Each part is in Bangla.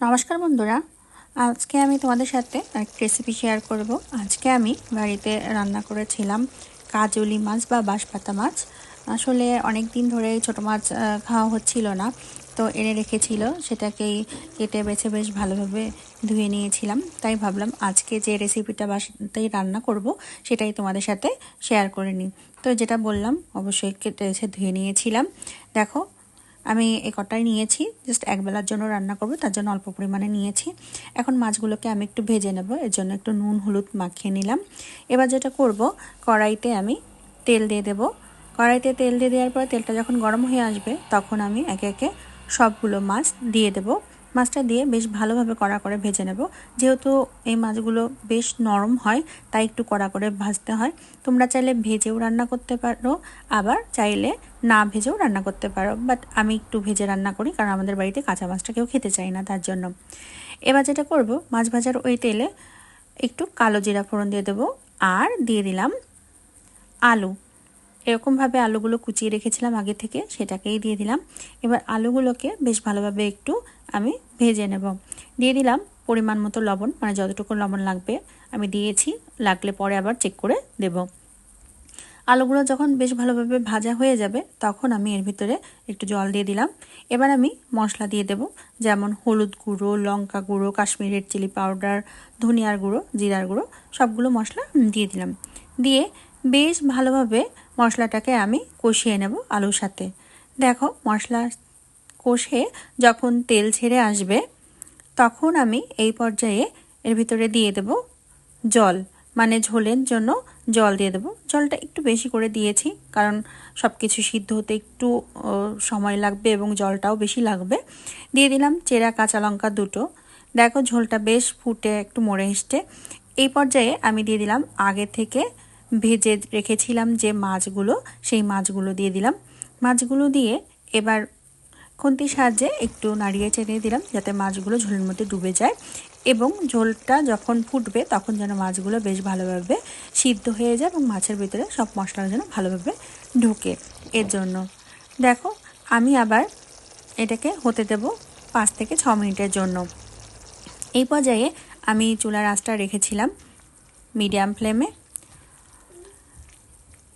নমস্কার বন্ধুরা। আজকে আমি তোমাদের সাথে একটা রেসিপি শেয়ার করব। আজকে আমি বাড়িতে রান্না করেছিলাম কাজলি মাছ বা বাঁশপাতা মাছ। আসলে অনেক দিন ধরে ছোট মাছ খাওয়া হচ্ছিল না, তো এনে রেখেছিল। সেটাকেই কেটে বেছে বেশ ভালোভাবে ধুয়ে নিয়েছিলাম। তাই ভাবলাম আজকে যে রেসিপিটা বাসাতেই রান্না করব, সেটাই তোমাদের সাথে শেয়ার করে নিই। তো যেটা বললাম, অবশ্যই কেটে এসে ধুয়ে নিয়েছিলাম। দেখো আমি এই কটাই নিয়েছি জাস্ট একবেলার জন্য রান্না করব, তার জন্য অল্প পরিমাণে নিয়েছি। এখন মাছগুলোকে আমি একটু ভেজে নেব, এর জন্য একটু নুন, হলুদ মাখিয়ে নিলাম। এবার যেটা করব, কড়াইতে আমি তেল দিয়ে দেব। কড়াইতে তেল দিয়ে দেওয়ার পর তেলটা যখন গরম হয়ে আসবে, তখন আমি একে একে সবগুলো মাছ দিয়ে দেবো। মাছটা দিয়ে বেশ ভালোভাবে কড়া করে ভেজে নেব। যেহেতু এই মাছগুলো বেশ নরম হয়, তাই একটু কড়া করে ভাজতে হয়। তোমরা চাইলে ভেজেও রান্না করতে পারো, আবার চাইলে না ভেজেও রান্না করতে পারো। বাট আমি একটু ভেজে রান্না করি, কারণ আমাদের বাড়িতে কাঁচা মাছটা কেউ খেতে চায় না তার জন্য। এবার যেটা করব, মাছ ভাজার ওই তেলে একটু কালো জিরা ফোড়ন দিয়ে দেবো, আর দিয়ে দিলাম আলু। এরকমভাবে আলুগুলো কুচিয়ে রেখেছিলাম আগে থেকে, সেটাকেই দিয়ে দিলাম। এবার আলুগুলোকে বেশ ভালোভাবে একটু আমি ভেজে নেব। দিয়ে দিলাম পরিমাণ মতো লবণ মানে যতটুকু লবণ লাগবে আমি দিয়েছি, লাগলে পরে আবার চেক করে দেব। আলুগুলো যখন বেশ ভালোভাবে ভাজা হয়ে যাবে, তখন আমি এর ভিতরে একটু জল দিয়ে দিলাম। এবার আমি মশলা দিয়ে দেব, যেমন হলুদ গুঁড়ো, লঙ্কা গুঁড়ো কাশ্মীরের চিলি পাউডার ধনিয়ার গুঁড়ো, জিরার গুঁড়ো, সবগুলো মশলা দিয়ে দিলাম। দিয়ে বেশ ভালোভাবে মশলাটাকে আমি কষিয়ে নেব আলুর সাথে। দেখো, মশলা কষে যখন তেল ছেড়ে আসবে, তখন আমি এই পর্যায়ে এর ভিতরে দিয়ে দেব জল। মানে ঝোলের জন্য জল দিয়ে দেবো। জলটা একটু বেশি করে দিয়েছি, কারণ সব কিছু সিদ্ধ হতে একটু সময় লাগবে এবং জলটাও বেশি লাগবে। দিয়ে দিলাম চেরা কাঁচা লঙ্কা দুটো। দেখো, ঝোলটা বেশ ফুটে একটু মরে এসছে। এই পর্যায়ে আমি দিয়ে দিলাম আগে থেকে ভেজে রেখেছিলাম যে মাছগুলো, সেই মাছগুলো দিয়ে দিলাম। মাছগুলো দিয়ে এবার খুন্তির সাহায্যে একটু নাড়িয়ে চেড়িয়ে দিলাম যাতে মাছগুলো ঝোলের মধ্যে ডুবে যায় এবং ঝোলটা যখন ফুটবে তখন যেন মাছগুলো বেশ ভালোভাবে সিদ্ধ হয়ে যায় এবং মাছের ভিতরে সব মশলা যেন ভালোভাবে ঢুকে। এর জন্য দেখো, আমি আবার এটাকে হতে দেব পাঁচ থেকে ছ মিনিটের জন্য। এই পর্যায়ে আমি চুলার আঁচটা রেখেছিলাম মিডিয়াম ফ্লেমে।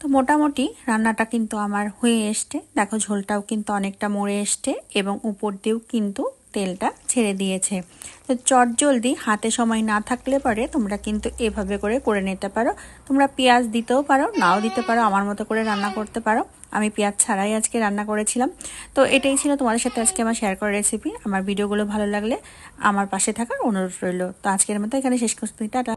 তো মোটামুটি রান্নাটা কিন্তু আমার হয়ে এসছে। দেখো, ঝোলটাও কিন্তু অনেকটা মরে এসছে এবং উপর দিয়েও কিন্তু তেলটা ছেড়ে দিয়েছে। তো চট জলদি, হাতে সময় না থাকলে পরে তোমরা কিন্তু এভাবে করে করে নিতে পারো। তোমরা পেঁয়াজ দিতেও পারো, নাও দিতে পারো, আমার মতো করে রান্না করতে পারো। আমি পেঁয়াজ ছাড়াই আজকে রান্না করেছিলাম। তো এটাই ছিল তোমাদের সাথে আজকে আমার শেয়ার করা রেসিপি আমার ভিডিওগুলো ভালো লাগলে আমার পাশে থাকার অনুরোধ রইল। তো আজকের মতো এখানে শেষ করতে টাটা।